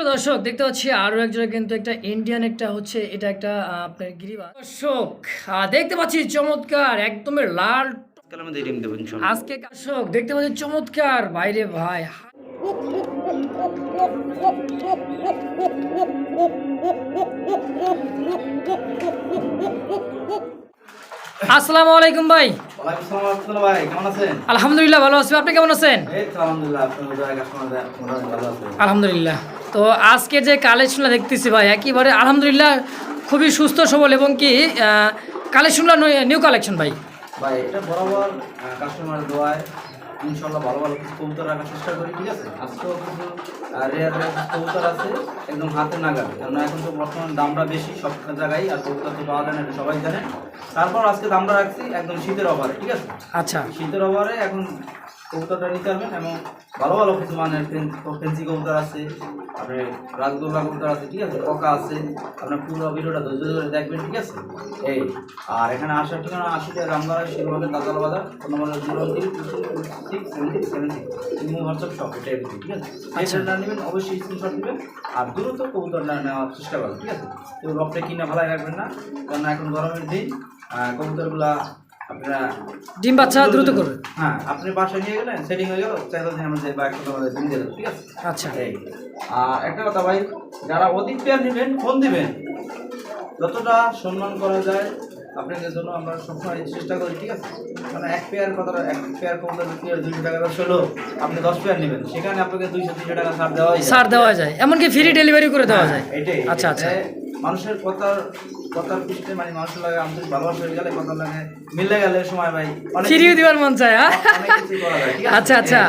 প্রিয় দর্শক দেখতে পাচ্ছি আরও একজনে কিন্তু একটা ইন্ডিয়ান একটা হচ্ছে এটা একটা আপনার গিরিবা দর্শক দেখতে পাচ্ছি চমৎকার একদমই লাল আজকে দর্শক দেখতে পাচ্ছি চমৎকার বাইরে ভাই আসসালামু আলাইকুম ভাই। আলহামদুলিল্লাহ ভালো আছি। আপনি কেমন আছেন। আলহামদুলিল্লাহ। তো আজকে যে কালেকশনটা দেখতেছি ভাই একেবারে আলহামদুলিল্লাহ খুবই সুস্থ সবল এবং কি কালেকশনটা নিউ কালেকশন ভাই। ভাই এটা বরাবর কাস্টমার দোয়ায় ইনশাল্লাহ ভালো ভালো কিছু কবুতর রাখার চেষ্টা করি ঠিক আছে? আজকেও কিছু রেয়ার রেয়ার কবুতর আছে একদম হাতে নাগালে। কারণ এখন তো বর্তমান দামটা বেশি সব জায়গায় আর কবুতর তো পাওয়া যায় না সবাই জানে। তারপর আজকে দামটা রাখছি একদম শীতের অফারে ঠিক আছে? আচ্ছা। শীতের অভারে এখন কবুতরটা নিতে পারবেন এবং ভালো ভালো কিছু মানের ফেন- ফেন্সি কবুতর আছে আপনার রাজগোল্লা কবুতর আছে ঠিক আছে পকা আছে আপনার পুরো ভিডিওটা ধৈর্য ধরে দেখবেন ঠিক আছে? এই আর এখানে আসার ঠিকানা আশি টাকা রামগড়া শিরবাগের দাদাল বাজার phone number zero three six seven six seven six imo WhatsApp সব এটা এভরিথিং, ঠিক আছে? এই সেটটা নেবেন অবশ্যই স্ক্রিনশট নেবেন আর দ্রুত কবুতর না নেওয়ার চেষ্টা করবেন ঠিক আছে? কেউ রফটা কিনে ভালো রাখবেন না কারণ এখন গরমের দিন কবুতরগুলা আপনারা ডিম বাচ্চা দ্রুত করবে? হ্যাঁ আপনি বাসায় নিয়ে গেলেন সেটিং হয়ে গেল চাইলে দিন আমাদের বা একশো আমাদের দিন দিলেন ঠিক আছে? আচ্ছা। এই আর একটা কথা ভাই যারা অধিক পেয়ার নেবেন ফোন দিবেন যতটা সম্মান করা যায় আপনাদের জন্য আমরা সবসময় চেষ্টা করি ঠিক আছে? মানে এক পেয়ার কথাটা এক পেয়ার কমতে দুশো টাকা হলো আপনি দশ পেয়ার নেবেন। সেখানে আপনাকে দুইশো তিনশো টাকা ছাড় দেওয়া সার দেওয়া যায়। এমনকি ফ্রি ডেলিভারি করে দেওয়া যায়। এটাই আচ্ছা আচ্ছা। মানুষের কথার কথার পিছনে মানে মানুষের লাগে আন্তরিক ভালোবাসা হয়ে গেলে কথা লাগে মিলে গেলে সময় ভাই ফ্রিও দিবার মন চায় হ্যাঁ? আচ্ছা আচ্ছা।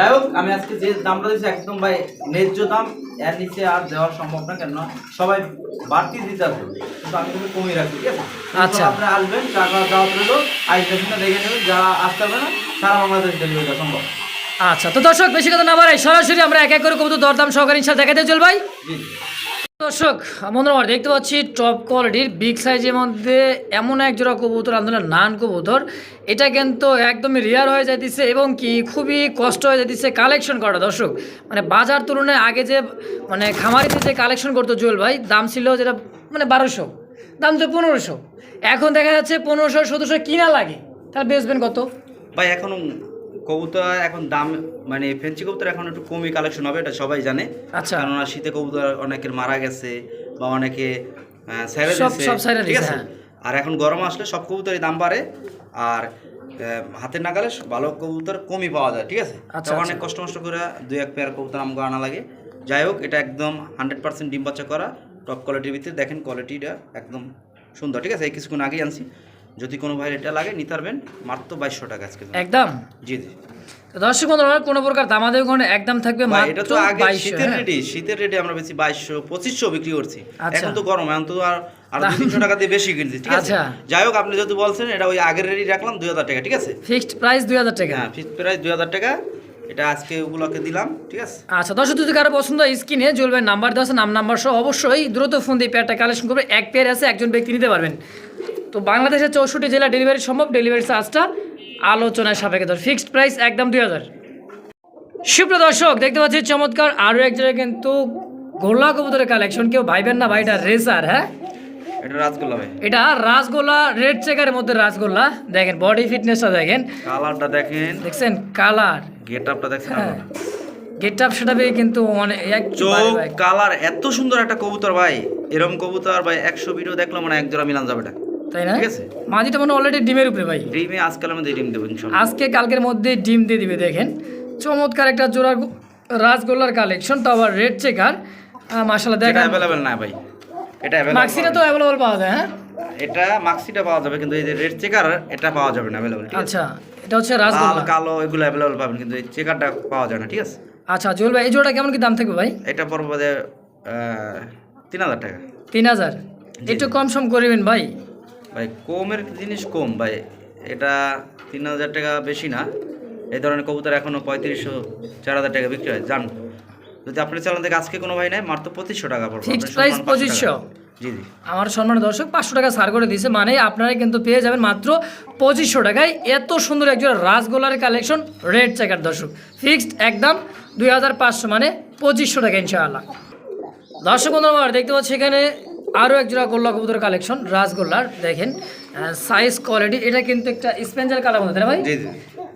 যাই হোক আমি আজকে যে দামটা দিচ্ছি একদম ভাই ন্যায্য দাম এর নিচে আর দেওয়া সম্ভব না কেন সবাই বাড়তি দিতে আসবে কিন্তু আমি কিন্তু কমিয়ে রাখছি ঠিক আছে? আচ্ছা। আপনি আসবেন টাকা দেওয়া আজ না দেখে নেবেন যারা আসতে হবে না সারা বাংলাদেশ ডেলিভারি দেওয়া সম্ভব। আচ্ছা তো দর্শক বেশি কথা না বাড়াই সরাসরি আমরা এক এক করে কবুতর দরদাম সহকারে ইনশাল দেখাতে চল ভাই। জি। দর্শক বন্ধুরা দেখতে পাচ্ছি টপ কোয়ালিটির বিগ সাইজের মধ্যে এমন এক জোড়া কবুতর আন্দোলন নান কবুতর। এটা কিন্তু একদমই রেয়ার হয়ে যাইতেছে এবং কি খুবই কষ্ট হয়ে যাইতেছে কালেকশন করা দর্শক মানে বাজার তুলনায় আগে যে মানে খামারিতে যে কালেকশন করতো জুয়েল ভাই, দাম ছিল যেটা মানে বারোশো, দাম তো পনেরোশো। এখন দেখা যাচ্ছে পনেরোশো, সতেরোশো কিনা লাগে। তাহলে বেচবেন কত? ভাই, এখন কবুতর এখন দাম মানে ফেন্সি কবুতর এখন একটু কমই কালেকশন হবে এটা সবাই জানে। আচ্ছা। কেননা শীতে কবুতর অনেকের মারা গেছে বা অনেকে ছেড়ে ঠিক আছে? হ্যাঁ। আর এখন গরম আসলে সব কবুতরই দাম বাড়ে। আর হাতের নাগালে ভালো কবুতর কমই পাওয়া যায় ঠিক আছে? আচ্ছা, তখন আচ্ছা। অনেক কষ্ট মষ্ট করে দুই এক পেয়ার কবুতর আমাকে আনা লাগে। যাই হোক এটা একদম হান্ড্রেড পার্সেন্ট ডিম বাচ্চা করা। টপ কোয়ালিটির ভিতরে দেখেন কোয়ালিটিটা একদম সুন্দর ঠিক আছে? এই কিছুক্ষণ আগেই আনছি। যদি কোনো ভাই এটা লাগে নিতে পারবেন। মাত্র বাইশশো টাকা আজকে একদম? জি জি। দর্শক বন্ধুরা কোনো প্রকার দামাদের কোনো একদম থাকবে এটা তো আগে শীতের হ্যাঁ। রেডি শীতের রেডি আমরা বেশি বাইশশো পঁচিশশো বিক্রি করছি। আচ্ছা। এখন তো গরম এখন তো আর আর তিনশো টাকা দিয়ে বেশি কিনছি ঠিক আছে? আচ্ছা। যাই হোক আপনি যদি বলছেন এটা ওই আগের রেডি রাখলাম দুই হাজার টাকা ঠিক আছে? ফিক্সড প্রাইস দুই হাজার টাকা। হ্যাঁ ফিক্স প্রাইস দুই হাজার টাকা এটা আজকে ওগুলোকে দিলাম ঠিক আছে? আচ্ছা দর্শক যদি কারও পছন্দ হয় স্ক্রিনে জুয়েল নাম্বার দেওয়া আছে নাম নাম্বার সহ অবশ্যই দ্রুত ফোন দিয়ে পেয়ারটা কালেকশন করবে। এক পেয়ার আছে একজন ব্যক্তি নিতে পারবেন। তো বাংলাদেশের চৌষট্টি জেলা ডেলিভারি সম্ভব ডেলিভারি চার্জটা আলোচনায় সাপেক্ষে ধর। ফিক্সড প্রাইস একদম দুই হাজার। সুপ্রিয় দর্শক দেখতে পাচ্ছি চমৎকার আরও এক জায়গায় কিন্তু গোল্লা কবুতরের কালেকশন কেউ ভাইবেন না ভাইটা রেসার হ্যাঁ? এটা রাজগোল্লা ভাই। এটা রাসগোল্লা রেড চেকারের মধ্যে রাসগোল্লা দেখেন বডি ফিটনেসটা দেখেন। কালারটা দেখেন। দেখছেন? কালার গেট আপটা দেখছেন হ্যাঁ। গেট আপ সেটাবে কিন্তু অনেক এক চোখ ভাই, ভাই। কালার এত সুন্দর একটা কবুতর ভাই। এরকম কবুতর ভাই একশো ভিডিও দেখলাম মানে এক জোড়া মিলান যাবে এটা। তাই না? ঠিক আছে। মাঝিটা মানে অলরেডি ডিমের উপরে ভাই। ডিমে আজকাল আমাদের ডিম দেবো ইনশাল্লাহ। আজকে কালকের মধ্যে ডিম দিয়ে দিবে দেখেন। চমৎকার একটা জোড়া রাসগোল্লার কালেকশন তো আবার রেড চেকার মাসালা দেখেন। অ্যাভেলেবেল না ভাই। এটা মাক্সিটা তো অ্যাভেলেবল পাওয়া যায় হ্যাঁ? এটা মাক্সিটা পাওয়া যাবে কিন্তু এই যে রেড চেকার এটা পাওয়া যাবে না অ্যাভেলেবেল আচ্ছা এটা হচ্ছে লাল রাসগোল্লা কালো এগুলো অ্যাভেলেবেল পাবেন কিন্তু এই চেকারটা পাওয়া যায় না ঠিক আছে? আচ্ছা জুয়েল ভাই এই জোড়া কেমন কি দাম থাকবে ভাই? এটা পড়বে তিন হাজার টাকা। তিন হাজার। একটু কম সম করবেন ভাই। ভাই কমের জিনিস কম ভাই। এটা তিন হাজার টাকা বেশি না। এই ধরনের কবুতর এখনও পঁয়ত্রিশশো চার হাজার টাকা বিক্রি হয়। জান যদি আপনার চ্যানেল থেকে আজকে কোনো ভাই নেয় মাত্র পঁচিশশো টাকা পড়বে। প্রাইস সম্মান পঁচিশশো। জি জি। আমার সম্মানের দর্শক পাঁচশো টাকা ছাড় করে দিয়েছে। মানে আপনারা কিন্তু পেয়ে যাবেন মাত্র পঁচিশশো টাকায়। এত সুন্দর একজন রাসগোলার কালেকশন রেড চেকার দর্শক। ফিক্সড একদম দুই হাজার পাঁচশো মানে পঁচিশশো টাকা ইনশাআল্লাহ। দর্শক বন্ধু আমার দেখতে পাচ্ছি এখানে আরও একজোড়া গোল্লা কবুতর কালেকশন রাজগোল্লার দেখেন সাইজ কোয়ালিটি এটা কিন্তু একটা স্পেঞ্জার কালার মধ্যে ভাই?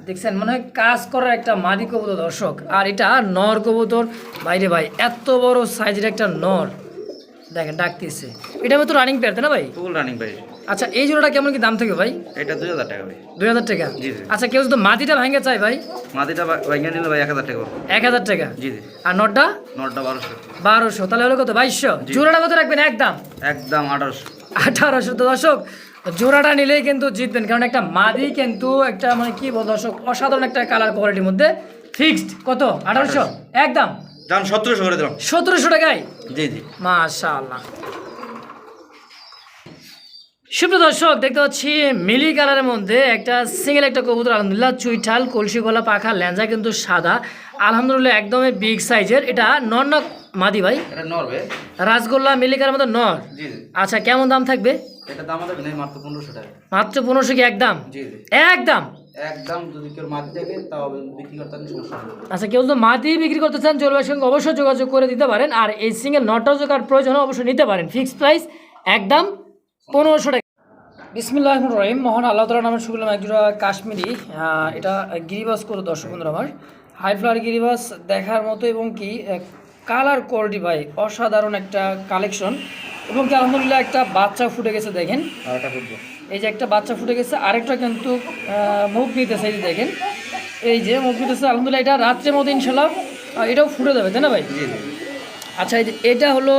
দেখছেন মনে হয় কাজ করার একটা মাদি কবুতর দর্শক। আর এটা নর কবুতর। বাইরে ভাই এত বড় সাইজের একটা নর। দেখেন ডাকতেছে। এটা তো রানিং পেয়ার তাই না ভাই? ফুল রানিং ভাই আচ্ছা এই জোড়াটা কেমন কি দাম থাকে ভাই? এটা দুই হাজার টাকা ভাই। দুই হাজার টাকা? জি। আচ্ছা কেউ যদি মাটিটা ভাঙে চাই ভাই? মাদিটা ভাইঙ্গা নিলে ভাই এক হাজার টাকা এক হাজার টাকা? জি আর নটটা? নটটা বারোশো। বারোশো তাহলে হলো কত? বাইশশো? জোড়াটা কত রাখবেন? একদম? একদম আঠারোশো। আঠারোশো। তো দর্শক জোড়াটা নিলেই কিন্তু জিতবেন। কারণ একটা মাদি কিন্তু একটা মানে কি বল দর্শক অসাধারণ একটা কালার কোয়ালিটির মধ্যে ফিক্সড কত? আঠারোশো? একদম? যান সতেরোশো করে দিলাম। সতেরোশো টাকায়? জি জি। মাশাআল্লাহ। সুপ্রিয় দর্শক দেখতে পাচ্ছি মিলি কালারের মধ্যে একটা সিঙ্গেল একটা কবুতর আলহামদুলিল্লাহ চুইঠাল কলসি গলা পাখা ল্যাঞ্জা কিন্তু সাদা। আলহামদুলিল্লাহ একদমই বিগ সাইজের এটা নর না মাদি ভাই? রাসগোল্লা মিলি কালারের মধ্যে নর? আচ্ছা কেমন দাম থাকবে? মাত্র পনেরোশো কি একদম? একদম আচ্ছা কেউ যদি মাটি বিক্রি করতে চান জলবায়ুর সঙ্গে অবশ্যই যোগাযোগ করে দিতে পারেন। আর এই সিঙ্গেল নটাও যদি কার প্রয়োজন অবশ্যই নিতে পারেন। ফিক্সড প্রাইস একদম পনেরোশো টাকা। বিসমিল্লাহ রহিম মোহন আল্লাহ তালা নামের শুনলাম একজোড়া কাশ্মীরি এটা গিরিবাস করে দর্শক বন্ধুরা আমার। হাই ফ্লাওয়ার গিরিবাস দেখার মতো এবং কি কালার কোয়ালিটি ভাই অসাধারণ একটা কালেকশন এবং কি আলহামদুলিল্লাহ একটা বাচ্চা ফুটে গেছে দেখেন। এই যে একটা বাচ্চা ফুটে গেছে আরেকটা কিন্তু মুখ নিতেছে এই যে দেখেন। এই যে মুখ নিতেছে আলহামদুলিল্লাহ এটা রাত্রের মধ্যে ইনশাল্লাহ এটাও ফুটে যাবে তাই না ভাই? আচ্ছা এই যে এটা হলো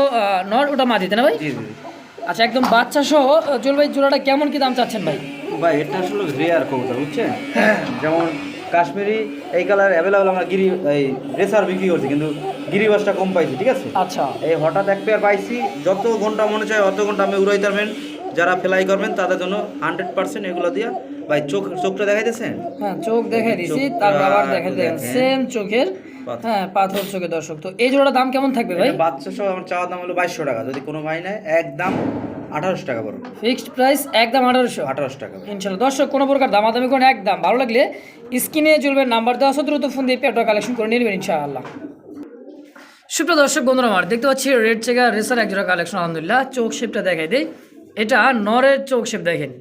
নর ওটা মাদি তাই না ভাই? আচ্ছা একদম বাচ্চা সহ জল ভাই জোড়াটা কেমন কি দাম চাচ্ছেন ভাই? ভাই এটা আসলে রেয়ার কবুতর বুঝছেন? যেমন কাশ্মীরি এই কালার অ্যাভেলেবল আমরা গিরি এই রেসার বিক্রি করছি কিন্তু গিরিবাসটা কম পাইছি ঠিক আছে? আচ্ছা। এই হঠাৎ এক পেয়ার পাইছি যত ঘণ্টা মনে চায় অত ঘণ্টা আমি উড়াইতে পারবেন যারা ফেলাই করবেন তাদের জন্য হান্ড্রেড পার্সেন্ট এগুলো দিয়ে ভাই চোখ চোখটা দেখাইতেছেন? হ্যাঁ চোখ দেখাই চোখটা তারপর আবার দেখাই দেখেন। সেম চোখের। হ্যাঁ পাথর চোখের দর্শক। তো এই জোড়াটার দাম কেমন থাকবে ভাই? বাচ্চা সহ আমার চাওয়ার দাম হলো বাইশশো টাকা। যদি কোনো ভাই নেয় একদম আঠারোশো টাকা পড়বে। ফিক্সড প্রাইস একদম আঠারোশো। আঠারোশো টাকা। ইনশাল্লাহ। দর্শক কোনো প্রকার দামাদামি করে একদম। ভালো লাগলে স্ক্রিনে চলবে নাম্বার দেওয়া আছে দ্রুত ফোন দিয়ে পেটটা কালেকশন করে নিয়ে নেবেন ইনশাআল্লাহ। সুপ্রিয় দর্শক বন্ধুরা আমার দেখতে পাচ্ছি রেড চেকার রেসার একজোড়া কালেকশন আলহামদুলিল্লাহ। চোখ শেপটা দেখাই দিই। এটা নরের চোখ শেপ দেখেন।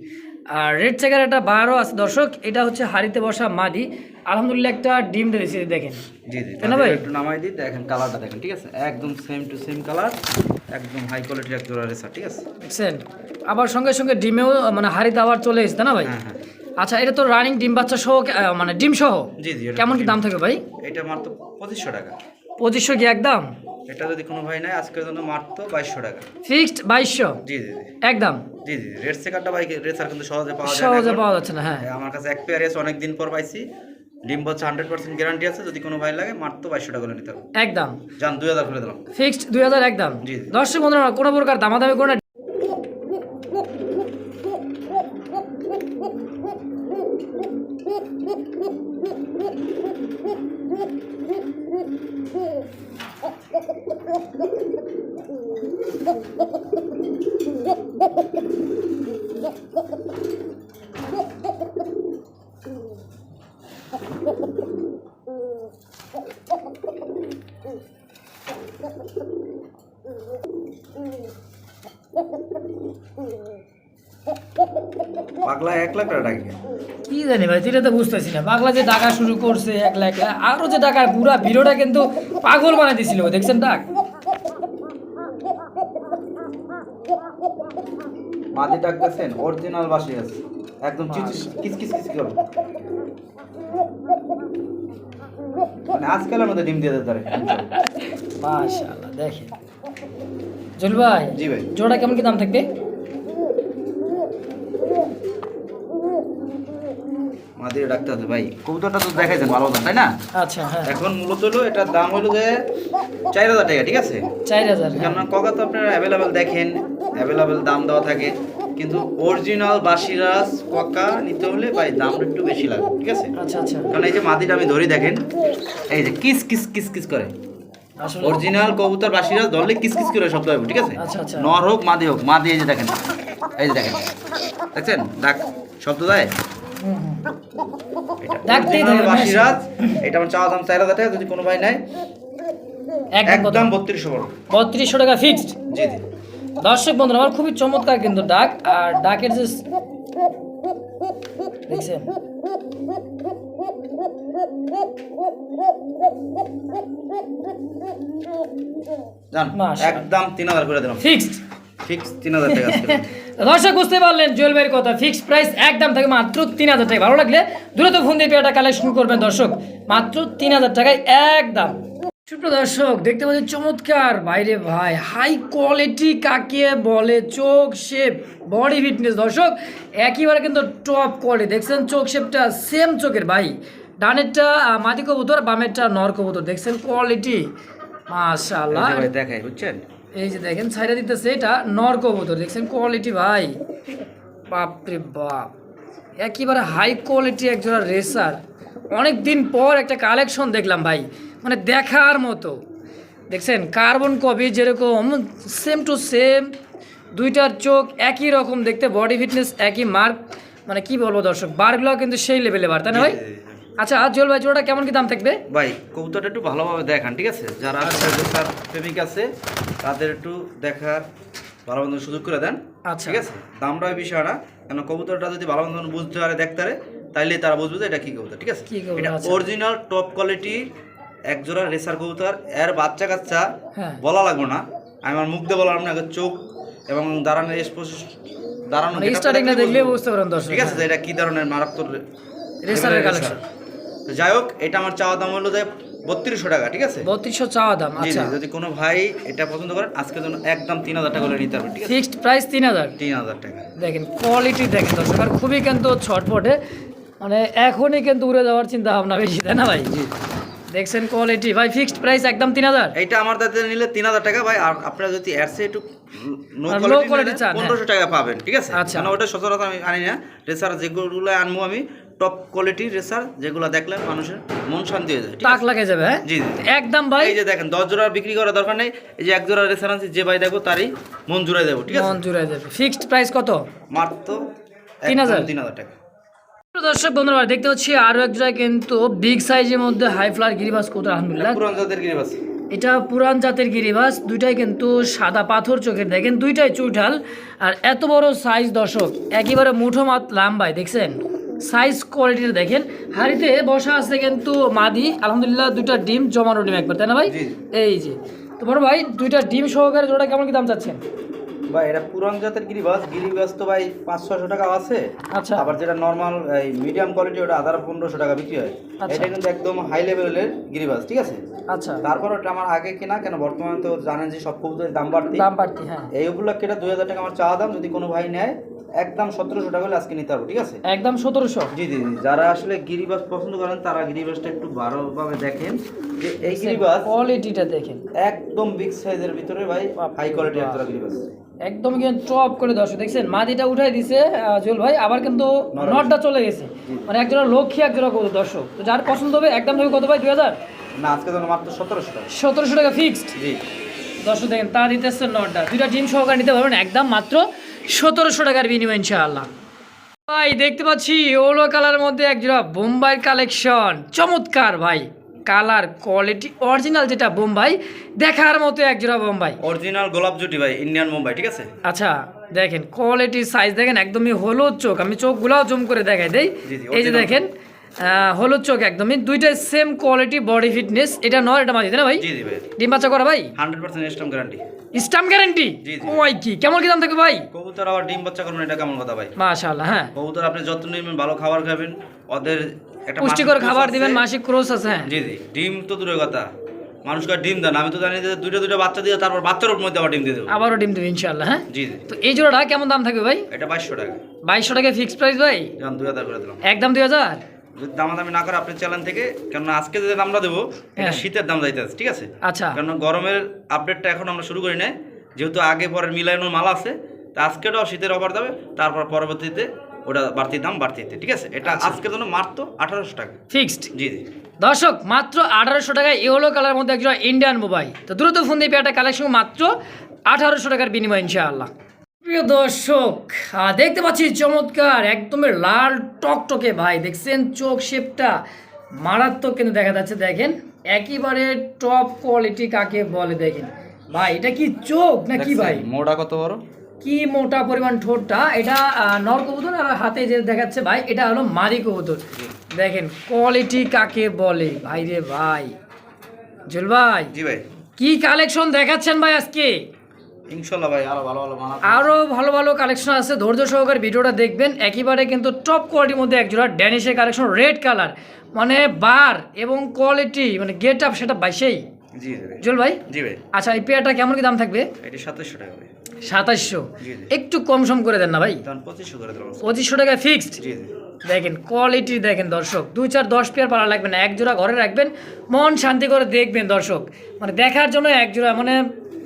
আর রেড চেকার একটা বারো আছে দর্শক এটা হচ্ছে হাড়িতে বসা মাদি। আলহামদুলিল্লাহ একটা ডিম দিয়েছি দেখেন। জি জি না ভাই? একটু নামাই দিই দেখেন কালারটা দেখেন ঠিক আছে? একদম সেম টু সেম কালার একদম হাই কোয়ালিটির এক জোড়া রেসার ঠিক আছে? দেখছেন আবার সঙ্গে সঙ্গে ডিমেও মানে হাড়িতে আবার চলে এসেছে না ভাই? হ্যাঁ হ্যাঁ। আচ্ছা এটা তো রানিং ডিম বাচ্চা সহ মানে ডিম সহ জি জি কেমন কি দাম থাকবে ভাই? এটা মাত্র পঁচিশশো টাকা। পঁচিশশো কি একদম? এটা যদি কোনো ভাই নাই আজকের জন্য মাত্র বাইশশো টাকা। ফিক্সড বাইশশো? জি জি জি। একদম? জি জি রেড সেকারটা কিন্তু সহজে পাওয়া যায় সহজে পাওয়া যাচ্ছে না হ্যাঁ। হ্যাঁ, আমার কাছে এক পেয়ার এসে অনেক দিন পর পাইছি। ডিম হচ্ছে হান্ড্রেড পার্সেন্ট গ্যারান্টি আছে যদি কোনো ভাই লাগে মাত্র বাইশশো টাকা করে নিতে হবে। একদম। দুই হাজার করে দিলাম। ফিক্সড দুই হাজার একদম। জি, জি। দর্শক বন্ধুরা কোনো প্রকার দামাদামি করে পাগলা এক লাখ টাকা ডাকি কি জানি ভাই যেটা তো বুঝতেছি না। পাগলা যে ডাকা শুরু করছে এক লাখ আরও যে ডাকা পুরা ভিডিওটা কিন্তু পাগল বানাই দিছিল দেখছেন ডাক? মাদি ডাক গেছেন অরিজিনাল বাসি আছে। একদম চিচ- কিচ কিচ কিচ করে। মানে আজকালের মধ্যে ডিম দিয়ে দিতে পারে মাশাআল্লাহ দেখেন। জল ভাই জি ভাই। জোড়া কেমন কি দাম থাকবে? মাদি ডাকতে হবে ভাই। কবুতরটা তো দেখাইছেন ভালো দাম তাই না? আচ্ছা হ্যাঁ। এখন মূলত হলো এটার দাম হলো যে চার হাজার টাকা ঠিক আছে? চার হাজার হ্যাঁ। কেননা ককা তো আপনারা অ্যাভেলেবেল দেখেন অ্যাভেলেবেল দাম দেওয়া থাকে কিন্তু অরিজিনাল বাসিরাজ ককা নিতে হলে ভাই দামটা একটু বেশি লাগে ঠিক আছে? আচ্ছা আচ্ছা। কারণ এই যে মাদিটা আমি ধরি দেখেন এই যে কিস কিস কিস কিস করে। অরিজিনাল কবুতর বাসিরা ধরলে কিসকিস করে শব্দ হবে ঠিক আছে? আচ্ছা, আচ্ছা। নর হোক মাদি হোক মাদি এই যে দেখেন এই যে দেখেন দেখছেন? ডাক শব্দ দেয়। এটা আমার চাওয়া দাম চার হাজার টাকা যদি কোনো ভাই নেয় একদম বত্রিশশো বত্রিশশো টাকা ফিক্সড জি জি। দর্শক বন্ধুরা আমার খুবই চমৎকার কিন্তু ডাক আর ডাকের যে দেখছেন। একদম তিন হাজার করে দিলাম। ফিক্সড ফিক্স তিন হাজার টাকা দর্শক বুঝতে পারলেন জুয়েল ভাইয়ের কথা। ফিক্সড প্রাইস একদম থাকে মাত্র তিন হাজার টাকা। ভালো লাগলে দ্রুত ফোন দিয়ে পেয়ারটা কালেকশন করবেন দর্শক। মাত্র তিন হাজার টাকায় একদম। সুপ্র দর্শক দেখতে পাচ্ছি চমৎকার। বাইরে ভাই হাই কোয়ালিটি কাকে বলে? চোখ শেপ বডি ফিটনেস দর্শক একইবারে কিন্তু টপ কোয়ালিটি দেখছেন চোখ শেপটা সেম চোখের ভাই। ডানেরটা মাদি কবুতর বামেরটা নর কবুতর। দেখছেন কোয়ালিটি এই মাশাআল্লাহ দেখাই বুঝছেন? এই যে দেখেন ছাইরা দিতেছে এটা নর কবুতর দেখছেন কোয়ালিটি ভাই। বাপরে বাপ। একেবারে হাই কোয়ালিটি একজোড়া রেসার অনেক দিন পর একটা কালেকশন দেখলাম ভাই মানে দেখার মতো। দেখছেন কার্বন কপি যেরকম সেম টু সেম দুইটার চোখ একই রকম দেখতে বডি ফিটনেস একই মার্ক মানে কি বলব দর্শক বারগুলো কিন্তু সেই লেভেলে বার তাই না ভাই? আচ্ছা আর জল ভাই জোড়াটা কেমন কি দাম থাকবে? ভাই কবুতরটা একটু ভালোভাবে দেখান ঠিক আছে? যারা তার প্রেমিক আছে তাদের একটু দেখার ভালো মতন সুযোগ করে দেন আচ্ছা। ঠিক আছে? দামটা বিষয় না কেন কবুতরটা যদি ভালো মতন বুঝতে পারে দেখতে পারে তাইলে তারা বুঝবে যে এটা কি কবুতর ঠিক আছে? এটা আচ্ছা। অরিজিনাল টপ কোয়ালিটি এক জোড়া রেসার কবুতর এর বাচ্চা কাচ্চা হ্যাঁ। বলা লাগবে না। আমি আমার মুখ দিয়ে বললাম না আগে চোখ এবং দাঁড়ানোর দাঁড়ানো মানে স্টার্টিংটা দেখলে দেখলে বুঝতে পারেন দর্শক ঠিক আছে এটা কি ধরনের মারাত্মক রেসারের কালেকশন তো যাই হোক এটা আমার চাওয়া দাম হলো যে বত্রিশশো টাকা ঠিক আছে? বত্রিশশো চাওয়া দাম আচ্ছা। যদি কোনো ভাই এটা পছন্দ করেন আজকের জন্য একদম তিন হাজার টাকা করে নিতে হবে ফিক্সড প্রাইস তিন হাজার? তিন হাজার টাকা। দেখেন কোয়ালিটি দেখেন দর্শক আর খুবই কিন্তু ছটপটে মানে এখনই কিন্তু উড়ে যাওয়ার চিন্তা ভাবনা বেশি তাই না ভাই? জি। দেখছেন কোয়ালিটি ভাই ফিক্সড প্রাইস একদম তিন হাজার? এইটা আমার দাঁতে নিলে তিন হাজার টাকা ভাই আর আপনারা যদি এরসে একটু low কোয়ালিটি চান, হ্যাঁ। পনেরোশো টাকা পাবেন ঠিক আছে? আচ্ছা। কেন ওটা সচরাচর আমি আনি না। রেসার যেগুলো আনব আমি টপ কোয়ালিটির রেসার যেগুলো দেখলে মানুষের মন শান্তি হয়ে যায় টাক আছে? লাগে যাবে হ্যাঁ? জি, জি। একদম ভাই। এই যে দেখেন দশ জোড়া বিক্রি করার দরকার নেই এই যে এক জোড়া রেসার আনছি যে ভাই দেখো তারই মন জুড়াই দেবো ঠিক আছে? মন জুড়ে যাবে ফিক্সড প্রাইস কত? মাত্র তিন হাজার? তিন হাজার টাকা। দর্শক বন্ধুরা দেখতে পাচ্ছি আরও এক জায়গায় কিন্তু বিগ সাইজের মধ্যে হাই ফ্লার গিরিবাস কত আলহামদুলিল্লাহ। পুরান জাতের গিরিবাস। এটা পুরান জাতের গিরিবাস দুইটাই কিন্তু সাদা পাথর চোখের দেখেন দুইটাই চুইঠাল। আর এত বড় সাইজ দর্শক একেবারে মুঠো মাত লাম্বায় দেখছেন? সাইজ কোয়ালিটিটা দেখেন। হাড়িতে বসা আছে কিন্তু মাদি আলহামদুলিল্লাহ দুইটা ডিম জমানো ডিম একবার তাই না ভাই? এই যে। তো বড় ভাই দুইটা ডিম সহকারে জোড়া কেমন কি দাম চাচ্ছেন? ভাই এটা পুরান জাতের গিরিবাস গিরিবাস তো ভাই পাঁচ ছশো টাকা আছে। আচ্ছা। আবার যেটা নর্মাল এই মিডিয়াম কোয়ালিটি ওটা হাজার পনেরোশো টাকা বিক্রি হয়। আচ্ছা। এটা কিন্তু একদম হাই লেভেলের গিরিবাস ঠিক আছে? আচ্ছা। তারপর ওটা আমার আগে কেনা কেন বর্তমানে তো জানেন যে সব কবুতরের দাম বাড়তি। দাম বাড়তি হ্যাঁ। এই উপলক্ষে এটা দুই হাজার টাকা আমার চাওয়া দাম যদি কোনো ভাই নেয় একদম সতেরোশো টাকা হলে আজকে নিতে পারব ঠিক আছে? একদম সতেরোশো? জি জি জি। যারা আসলে গিরিবাস পছন্দ করেন তারা গিরিবাসটা একটু ভালোভাবে দেখেন। যে এই গিরিবাস কোয়ালিটিটা দেখেন। একদম বিগ সাইজের ভিতরে ভাই হাই কোয়ালিটি একটা গিরিবাস। একদম কিন্তু টপ করে দর্শক দেখছেন মাদিটা উঠাই দিছে জুয়েল ভাই আবার কিন্তু নটটা চলে গেছে। মানে একজোড়া লক্ষ্মী একজোড়া কত দর্শক। তো যার পছন্দ হবে একদম হবে কত ভাই দুই হাজার? না আজকে তো মাত্র সতেরোশো টাকা। সতেরোশো টাকা ফিক্সড জি। দর্শক দেখেন তা দিতেছে নটটা। দুইটা ডিম সহকারে নিতে পারবেন একদম মাত্র সতেরোশো টাকার বিনিময় ইনশাআল্লাহ। ভাই দেখতে পাচ্ছি ওলো কালার মধ্যে একজোড়া বোম্বাই কালেকশন। চমৎকার ভাই কালার কোয়ালিটি অরিজিনাল যেটা বোম্বাই দেখার মতো একজোড়া বোম্বাই। অরিজিনাল গোলাপ জুটি ভাই ইন্ডিয়ান বোম্বাই ঠিক আছে? আচ্ছা দেখেন কোয়ালিটি সাইজ দেখেন একদমই হলুদ চোখ। আমি চোখগুলাও জুম করে দেখাই দেই। এই যে দেখেন হলুদ চোখ একদমই। দুইটাই সেম কোয়ালিটি বডি ফিটনেস এটা নয় এটা মাঝে না ভাই? জি জি ভাই। ডিম বাচ্চা করা ভাই? Hundred percent stamp guarantee stamp guarantee জি, জি। ওই কি কেমন কি দাম থাকবে ভাই? কবুতর আবার ডিম বাচ্চা করবেন এটা কেমন কথা ভাই? মাশাআল্লাহ হ্যাঁ। কবুতর আপনি যত্ন নেবেন ভালো খাবার খাবেন ওদের একটা পুষ্টিকর খাবার দিবেন মাসিক ক্রোস আছে হ্যাঁ। জি জি। ডিম তো দূরের কথা। মানুষকে ডিম দেন আমি তো জানি যে দুইটা দুইটা বাচ্চা দিয়ে তারপর বাচ্চার মধ্যে আবার ডিম দিয়ে দেবো। আবারও ডিম দেবে ইনশাআল্লাহ হ্যাঁ? জি জি। তো এই জোড়াটা কেমন দাম থাকবে ভাই? এটা বাইশশো টাকা। বাইশশো টাকা ফিক্সড প্রাইস ভাই? যেমন দুই হাজার করে দিলাম। একদম দুই হাজার? যদি দামাদামি না করে আপনি চ্যানেল থেকে কেননা আজকে যে দামটা দেবো এটা হ্যাঁ। শীতের দাম যাইতেছে ঠিক আছে? আচ্ছা। কেননা গরমের আপডেটটা এখন আমরা শুরু করি নাই যেহেতু আগে পরের মিলানোর মাল আছে তা আজকেটাও শীতের অফার দেবে তারপর পরবর্তীতে ওটা বাড়তি দাম বাড়তিতে ঠিক আছে? এটা আজকের জন্য মাত্র আঠারোশো টাকা। ফিক্সড জি জি। দর্শক মাত্র আঠারোশো টাকায় ইয়েলো কালার মধ্যে একজন ইন্ডিয়ান মোবাইল তো দ্রুত ফোন দিয়ে একটা কালেকশন মাত্র আঠারোশো টাকার বিনিময় ইনশাআল্লাহ। প্রিয় দর্শক দেখতে পাচ্ছি চমৎকার একদমই লাল টকটকে ভাই। দেখছেন চোখ শেপটা? মারাত্মক কিন্তু দেখা যাচ্ছে দেখেন। একেবারে টপ কোয়ালিটি কাকে বলে দেখেন। ভাই এটা কি চোখ না কি ভাই? মোটা কত বড়? কি মোটা পরিমাণ ঠোঁটটা? এটা নর কবুতর আর হাতে যে দেখাচ্ছে ভাই এটা হলো মাদি কবুতর। দেখেন কোয়ালিটি কাকে বলে? ভাই রে ভাই। জুল ভাই জি ভাই। কি কালেকশন দেখাচ্ছেন ভাই আজকে? ইনশাল্লাহ ভাই আরও ভালো ভালো আরও ভালো ভালো কালেকশন আছে। ধৈর্য সহকারে ভিডিওটা দেখবেন। একেবারে কিন্তু টপ কোয়ালিটির মধ্যে একজোড়া ড্যানিশের কালেকশন রেড কালার মানে বার এবং কোয়ালিটি মানে গেট আপ সেটা বাইশেই। জি জুল ভাই। জি ভাই। আচ্ছা এই পেয়ারটা কেমন কি দাম থাকবে? এটা সাতাশশো টাকা ভাই। সাতাশশো। একটু কম সম করে দেন না ভাই। পঁচিশশো করে পঁচিশশো টাকা ফিক্সড জি দেখেন কোয়ালিটি দেখেন দর্শক। দুই চার দশ পেয়ার পাড়া লাগবে না। এক জোড়া ঘরে রাখবেন মন শান্তি করে দেখবেন দর্শক। মানে দেখার জন্য এক জোড়া মানে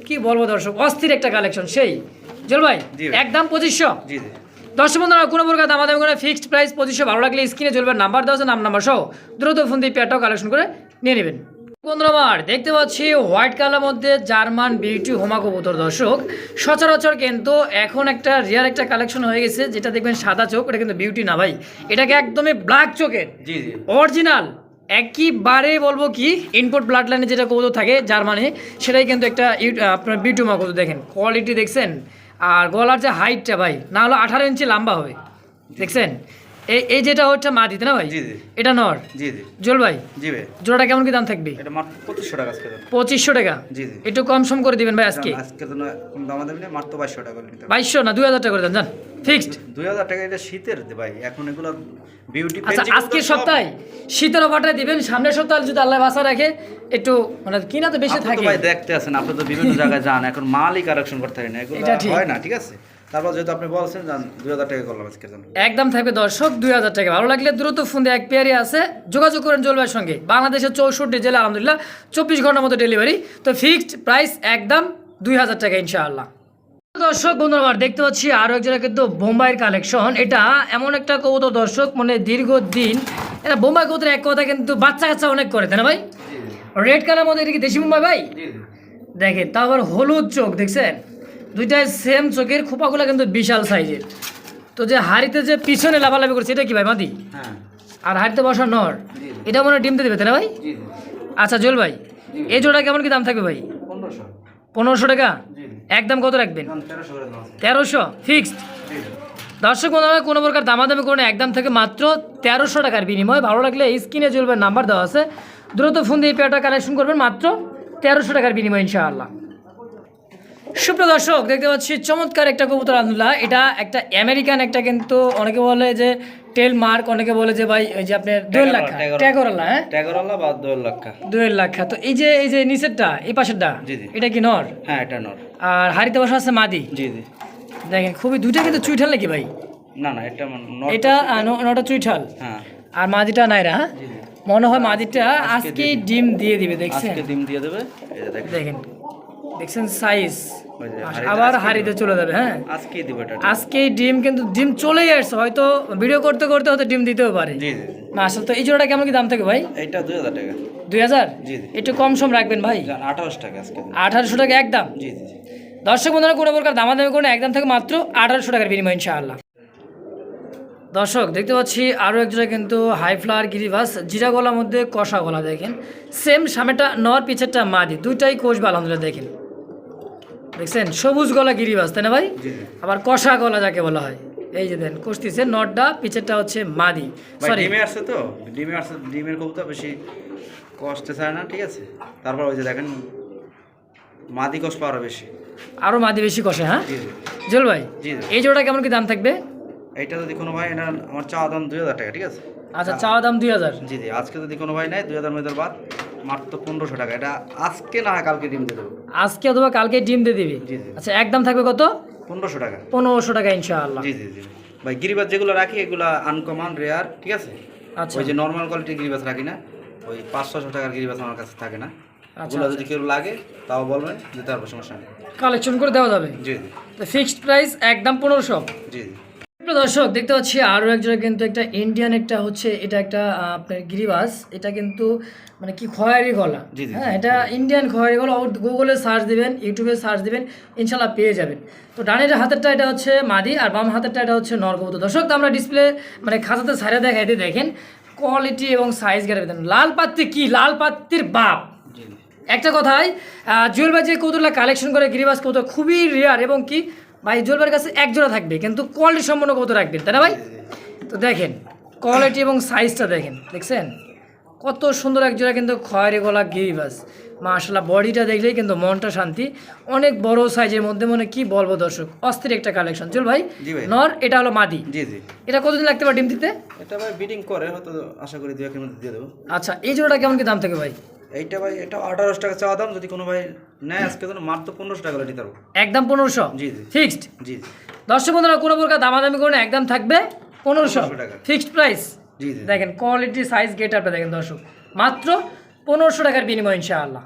কি বলব দর্শক? অস্থির একটা কালেকশন সেই। জল ভাই। একদম পঁচিশশো? দর্শক বন্ধুরা কোনো প্রকার দাম দামাদামি করে ফিক্সড প্রাইস পঁচিশশো ভালো লাগলে স্ক্রিনে চলবে নাম্বার দেওয়া নাম নাম্বার সহ দ্রুত ফোন দিয়ে পেয়ারটাও কালেকশন করে নিয়ে নেবেন। বন্ধুরা আমার দেখতে পাচ্ছি হোয়াইট কালার মধ্যে জার্মান বিউটি হোমা কবুতর। দর্শক সচরাচর কিন্তু এখন একটা রিয়ার একটা কালেকশন হয়ে গেছে যেটা দেখবেন সাদা চোখ এটা কিন্তু বিউটি না ভাই। এটাকে একদমই ব্ল্যাক চোখের। জি জি। অরিজিনাল একইবারে বলব কি ইনপুট ব্লাড লাইনে যেটা কৌতো থাকে জার্মানি সেটাই কিন্তু একটা আপনার বিটুমা কৌতো দেখেন কোয়ালিটি দেখছেন, আর গলার যে হাইটটা ভাই, না হলো আঠারো ইঞ্চি লম্বা হবে। দেখছেন? এই এই যেটা হচ্ছে মা দিতে না ভাই? জি, জি। এটা নর? জি জি। জল ভাই? জি ভাই। জোড়াটা কেমন কি দাম থাকবে? এটা মাত্র পঁচিশশো টাকা আজকে পঁচিশশো টাকা? জি জি। একটু কম সম করে দিবেন ভাই আজকে। আজকে তো নয়, কম দাম দেবেন মাত্র বাইশশো টাকা করে নিতে হবে। বাইশশো না টাকা করে দেন জান। ফিক্সড দুই হাজার টাকা এটা শীতের ভাই এখন এগুলো বিউটি আচ্ছা আজকের সপ্তাহে শীতের অফারটা দিবেন সামনের সপ্তাহে যদি আল্লাহ বাসা রাখে একটু মানে কিনা তো বেশি থাকে। ভাই দেখতে আছেন আপনি তো বিভিন্ন জায়গায় যান এখন মালই কারেকশন করতে হয় না এগুলো হয় না ঠিক আছে? তারপর যেহেতু আপনি বলছেন যান দুই হাজার টাকা করলাম আজকে জন্য একদম থাকবে দর্শক দুই হাজার টাকা। ভালো লাগলে দ্রুত ফোন দিয়ে এক পেয়ারই আছে। যোগাযোগ করেন জলবায়ুর সঙ্গে। বাংলাদেশের চৌষট্টি জেলা আলহামদুলিল্লাহ চব্বিশ ঘণ্টার মতো ডেলিভারি তো ফিক্সড প্রাইস একদম দুই হাজার টাকা ইনশাআল্লাহ। দর্শক বন্ধুরা আমার দেখতে পাচ্ছি আরও একজনের কিন্তু বোম্বাইয়ের কালেকশন এটা এমন একটা কবুতর দর্শক মানে দীর্ঘদিন এটা বোম্বাই কবুতর এক কথা কিন্তু বাচ্চা কাচ্চা অনেক করে তাই না ভাই? রেড কালার মধ্যে এটা কি দেশি বোম্বাই ভাই? দেখেন তারপর হলুদ চোখ দেখছেন? দুইটাই সেম চোখের খোপাগুলো কিন্তু বিশাল সাইজের তো যে হাড়িতে যে পিছনে লাফালাফি করছে এটা কি ভাই মাদি? হ্যাঁ। আর হাড়িতে বসা নর এটা মনে হয় ডিম দেবে তাই না ভাই? আচ্ছা জল ভাই এই জোড়া কেমন কি দাম থাকবে ভাই? পনেরোশো। টাকা? একদম কত রাখবেন? তেরোশো ফিক্সড দর্শক বন্ধুরা কোনো প্রকার দামাদামি করে একদম থেকে মাত্র তেরোশো টাকার বিনিময়। ভালো লাগলে স্ক্রিনে চলবে নাম্বার দেওয়া আছে। দ্রুত ফোন দিয়ে পেয়ারটা কালেকশন করবেন মাত্র তেরোশো টাকার বিনিময় ইনশাআল্লাহ। সুপ্রিয় দর্শক দেখতে পাচ্ছি চমৎকার একটা কবুতর আলহামদুলিল্লাহ। এটা একটা আমেরিকান একটা কিন্তু অনেকে বলে যে টেল মার্ক অনেকে বলে যে ভাই ওই যে আপনার দোয়েল লাখা ট্যাগর- হ্যাঁ? ট্যাগরওয়ালা বা দোয়েল লাক্ষা দোয়েল লাখা তো এই যে এই যে নিচেরটা এই পাশেরটা জি, জি। এটা কি নর? হ্যাঁ এটা নর। আর হাড়িতে বসা আছে মাদি? জি জি। দেখেন খুবই দুইটা কিন্তু চুইঠাল নাকি ভাই? না না এটা এটা নটা চুইঠাল। হ্যাঁ। আর মাদিটা নাইরা হ্যাঁ? মনে হয় মাদিটা আজকেই ডিম দিয়ে দিবে দেখছেন? আজকে ডিম দিয়ে দেবে। এই যে দেখেন। দেখেন দেখছেন সাইজ আবার আজকেই হাড়িতে চলে যাবে হ্যাঁ? আজকেই দিবে এটা আজকেই ডিম কিন্তু ডিম চলেই আসছে হয়তো ভিডিও করতে করতে হয়তো ডিম দিতেও পারে। জি জি জি। তো এই জোড়াটা কেমন কি দাম থাকে ভাই? এইটা দুই হাজার টাকা। দুই হাজার? জি একটু কম সম রাখবেন ভাই। আঠারোশো টাকা আজকে। আঠারোশো টাকা একদম? জি জি দর্শক বন্ধুরা কোনো প্রকার দামাদামি করে একদম থেকে মাত্র আঠারোশো টাকার বিনিময় ইনশাআল্লাহ। দর্শক দেখতে পাচ্ছি আরও একজোড়া কিন্তু হাই ফ্লাওয়ার গিরিবাস জিরা গলার মধ্যে কষা গলা দেখেন। সেম সামনেটা নর পিছেরটা মাদি দুইটাই কোষ বা আলহামদুলিল্লাহ দেখেন। দেখছেন? সবুজ গলা গিরিবাস তাই না ভাই? আবার কষা গলা যাকে বলা হয়। এই যে দেন কষতিছে নটটা পিছেরটা হচ্ছে মাদি। সরি ডিমে আসছে তো? ডিমে আসছে ডিমের কবুতর বেশি কষ্টে চায় না ঠিক আছে? তারপর ওই যে দেখেন মাদি কষ্ট পাওয়ার বেশি। আরও মাদি বেশি কষে হ্যাঁ? জল ভাই এই জোড়া কেমন কি দাম থাকবে? এইটা যদি কোনো ভাই এটা আমার চাওয়া দাম দুই হাজার টাকা ঠিক আছে? আচ্ছা চাওয়া দাম দুই হাজার। জি জি আজকে যদি কোনো ভাই নেয় দুই হাজার মেজার বাদ। মাত্র পনেরোশো টাকা। এটা আজকে না কালকে ডিম দিয়ে দেবো? আজকে অথবা কালকে ডিম দিয়ে দিবি? আচ্ছা একদম থাকবে কত? পনেরোশো টাকা। পনেরোশো টাকা ইনশাআল্লাহ। জি জি জি। ভাই গিরিবাজ যেগুলো রাখি এগুলো আনকমন রেয়ার ঠিক আছে? আচ্ছা। ওই যে নর্মাল কোয়ালিটির গিরিবাজ রাখি না ওই পাঁচশো টাকার গিরিবাজ আমার কাছে থাকে না। আচ্ছা, ওগুলো যদি কেউ লাগে তাও বলবেন দিতে পারব সমস্যা নেই। কালেকশন করে দেওয়া যাবে? জি ফিক্সড প্রাইস একদম পনেরোশো? জি জি। দর্শক দেখতে পাচ্ছি আরও একজোড়া কিন্তু একটা ইন্ডিয়ান একটা হচ্ছে এটা একটা আপনার গিরিবাস। এটা কিন্তু মানে কি খয়েরি গলা। হ্যাঁ এটা ইন্ডিয়ান খয়েরি গলা। গুগলে সার্চ দিবেন ইউটিউবে সার্চ দিবেন ইনশাল্লাহ পেয়ে যাবেন। তো ডানের হাতেরটা এটা হচ্ছে মাদি আর বাম হাতেরটা এটা হচ্ছে নরকবুতর। দর্শক তো আমরা ডিসপ্লে মানে খাতাতে সাইডে দেখাই দিয়ে দেখেন কোয়ালিটি এবং সাইজ গেলে দেন লাল পাত্তি কি? লাল পাত্তির বাপ। একটা কথাই জুয়েল ভাই যে কৌতুকটা কালেকশন করে গিরিবাস কৌতুক খুবই রেয়ার এবং কি ভাই ভাইয়ের কাছে এক জোড়া থাকবে কিন্তু কোয়ালিটি সম্পন্ন কৌতুক রাখবেন? তাই না ভাই? তো দেখেন কোয়ালিটি এবং সাইজটা দেখেন দেখছেন? কত সুন্দর এক জোড়া কিন্তু খয়েরি গলা গিরিবাস মাশাল্লাহ বডিটা দেখলেই কিন্তু মনটা শান্তি। অনেক বড় সাইজের মধ্যে মনে কি বলব দর্শক অস্থির একটা কালেকশন চল ভাই নর এটা হলো মাদি। জি জি। এটা কতদিন লাগতে পারে ডিম দিতে? এটা ভাই বিডিং করে হয়তো আশা করি দু একের মধ্যে দিয়ে দেবো। আচ্ছা এই জোড়াটা কেমন কি দাম থাকে ভাই? এইটা ভাই এটা আঠারোশো টাকা চাওয়া দাম যদি কোনো ভাই নেয় আজকে তো মাত্র পনেরোশো টাকা নিতে পারব। একদম পনেরোশো? জি, জি। ফিক্সড জি জি। দর্শক বন্ধুরা কোনো প্রকার দামাদামি করে না, একদম থাকবে পনেরোশো। 1500 টাকা। ফিক্সড প্রাইস জি জি। দেখেন কোয়ালিটি সাইজ গেট আপটা দেখেন দর্শক। মাত্র পনেরোশো টাকার বিনিময় ইনশাআল্লাহ।